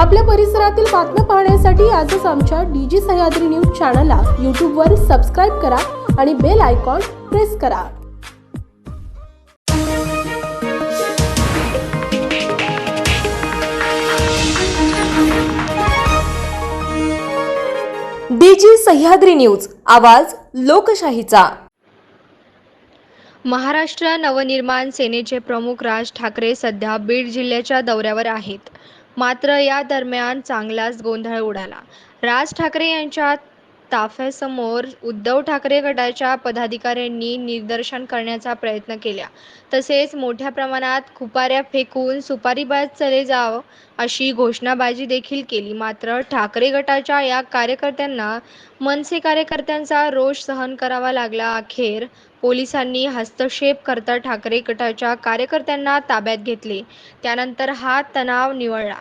आपल्या परिसरातील बातम्या पाहण्यासाठी आजच आमच्या डीजी सह्याद्री न्यूज चॅनलला यूट्यूबवर सबस्क्राईब करा आणि बेल आयकॉन प्रेस करा. डीजी सह्याद्री न्यूज आवाज लोकशाहीचा. महाराष्ट्र नवनिर्माण सेनेचे प्रमुख राज ठाकरे सध्या बीड जिल्ह्याच्या दौऱ्यावर आहेत. मात्र या दरम्यान चांगलाच गोंधळ उडाला. राज ठाकरे यांच्यात ताफ्यासमोर उद्धव ठाकरे गटाच्या पदाधिकाऱ्यांनी निदर्शन करण्याचा प्रयत्न केला. तसेच मोठ्या प्रमाणात खुपाऱ्या फेकून सुपारीबाज चले जाव अशी घोषणाबाजी देखील केली. मात्र ठाकरे गटाच्या या कार्यकर्त्यांना मनसे कार्यकर्त्यांचा रोष सहन करावा लागला. अखेर पोलिसांनी हस्तक्षेप करता ठाकरे गटाच्या कार्यकर्त्यांना ताब्यात घेतले. त्यानंतर हा तणाव निवळला.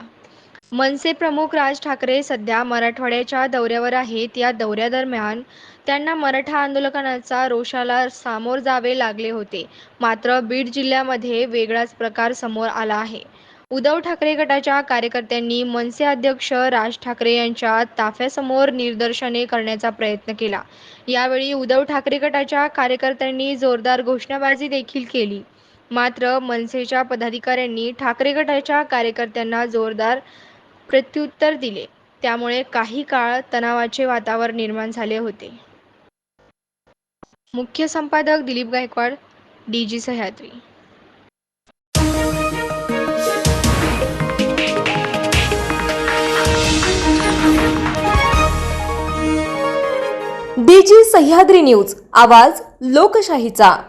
मनसे प्रमुख राज ठाकरे सध्या मराठवाड्याच्या दौऱ्यावर आहेत. या दौऱ्यादरम्यान त्यांना मराठा आंदोलकांचा रोषाला सामोर जावे लागले होते. मात्र बीड जिल्ह्यामध्ये वेगळाच प्रकार समोर आला आहे. उद्धव ठाकरे गटाच्या कार्यकर्त्यांनी मनसे अध्यक्ष राज ठाकरे यांच्या ताफ्यासमोर निदर्शने करण्याचा प्रयत्न केला. यावेळी उद्धव ठाकरे गटाच्या कार्यकर्त्यांनी जोरदार घोषणाबाजी देखील केली. मात्र मनसेच्या पदाधिकाऱ्यांनी ठाकरे गटाच्या कार्यकर्त्यांना जोरदार प्रत्युत्तर दिले. त्यामुळे काही काळ तणावाचे वातावरण निर्माण झाले होते. मुख्य संपादक Dilip Gaikwad D G Sahyadri. D G Sahyadri news आवाज लोकशाहीचा.